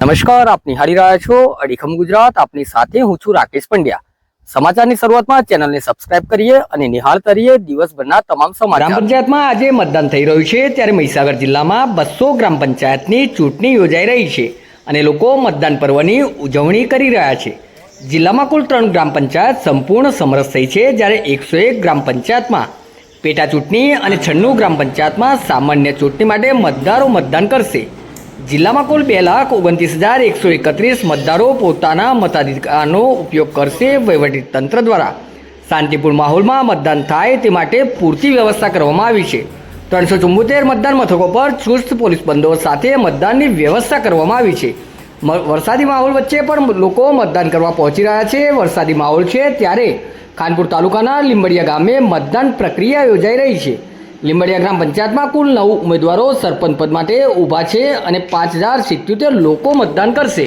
નમસ્કાર આપ નિહાળી રહ્યા છો અડીખમ ગુજરાત. આપની સાથે હું છું રાકેશ પંડ્યા. સમાચારની શરૂઆતમાં ચેનલને સબસ્ક્રાઇબ કરીએ અને નિહાળતા રહીએ દિવસભરના તમામ સમાચાર. ગ્રામ પંચાયતમાં આજે મતદાન થઈ રહ્યું છે ત્યારે મહીસાગર જિલ્લામાં બસો ગ્રામ પંચાયતની ચૂંટણી યોજાઈ રહી છે અને લોકો મતદાન પર્વની ઉજવણી કરી રહ્યા છે. જિલ્લામાં કુલ ત્રણ ગ્રામ પંચાયત સંપૂર્ણ સમરસ થઈ છે જ્યારે એકસો એક ગ્રામ પંચાયતમાં પેટા ચૂંટણી અને છન્નું ગ્રામ પંચાયતમાં સામાન્ય ચૂંટણી માટે મતદારો મતદાન કરશે. જિલ્લામાં કુલ બે લાખ ઓગણત્રીસ હજાર એકસો એકત્રીસ મતદારો પોતાના મતાધિકારનો ઉપયોગ કરશે વહીવટી તંત્ર દ્વારા. શાંતિપૂર્ણ માહોલમાં મતદાન થાય તે માટે પૂરતી વ્યવસ્થા કરવામાં આવી છે. ત્રણસો ચુંબોતેર મતદાન મથકો પર ચુસ્ત પોલીસ બંદોબસ્ત સાથે મતદાનની વ્યવસ્થા કરવામાં આવી છે. વરસાદી માહોલ વચ્ચે પણ લોકો મતદાન કરવા પહોંચી રહ્યા છે. વરસાદી માહોલ છે ત્યારે ખાનપુર તાલુકાના લીંબડિયા ગામે મતદાન પ્રક્રિયા યોજાઈ રહી છે. લીંબડિયા ગ્રામ પંચાયતમાં કુલ નવ ઉમેદવારો સરપંચ પદ માટે ઊભા છે અને પાંચ હજાર સિત્યોતેર લોકો મતદાન કરશે.